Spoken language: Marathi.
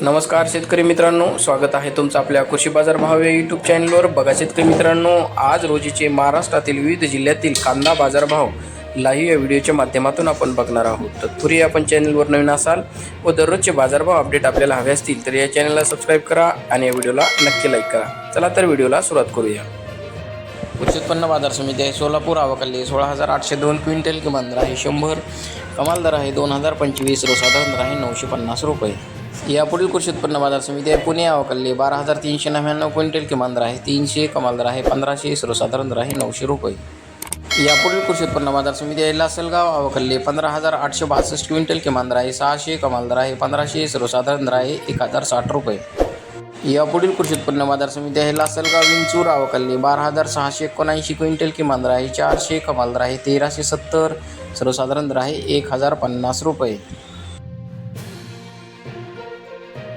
नमस्कार शेतकरी मित्रांनो स्वागत आहे तुमचं आपल्या कृषी बाजार भाव या यूट्यूब चॅनलवर बघा शेतकरी मित्रांनो आज रोजीचे महाराष्ट्रातील विविध जिल्ह्यातील कांदा बाजारभाव लाईव्ह या व्हिडिओच्या माध्यमातून आपण बघणार आहोत. तत्पूर्वी आपण चॅनलवर नवीन असाल व दररोजचे बाजारभाव अपडेट आपल्याला हवे असतील तर या चॅनलला सबस्क्राईब करा आणि या व्हिडिओला नक्की लाईक करा. चला तर व्हिडिओला सुरुवात करूया. कृषी उत्पन्न बाजार समिती आहे सोलापूर आवकल्ली सोळा हजार आठशे दोन क्विंटल किमान दर आहे शंभर कमाल दर आहे दोन हजार पंचवीस सर्वसाधारण दर आहे नऊशे पन्नास रुपये. यापुढील कृषी उत्पन्न बाजार समिती आहे. पुणे आवकल्ली बारा हजार तीनशे नव्याण्णव क्विंटल किमान दर आहे. तीनशे कमाल दर आहे. पंधराशे सर्वसाधारण दर आहे. नऊशे रुपये. यापुढील कृषी उत्पन्न बाजार समिती आहे. लासलगाव अवकल्ले पंधरा हजार आठशे बासष्ट क्विंटल किमान दर आहे. सहाशे कमाल दर आहे. पंधराशे सर्वसाधारण दर आहे. एक हजार साठ रुपये. यापुढील कृषी उत्पन्न बाजार समिती आहे. लासलगाव विंचूर आवकल्ली बारा हजार सहाशे एकोणऐंशी क्विंटल किमान दर आहे. चारशे कमाल दर आहे. तेराशे सत्तर सर्वसाधारण दर आहे. एक हजार पन्नास रुपये.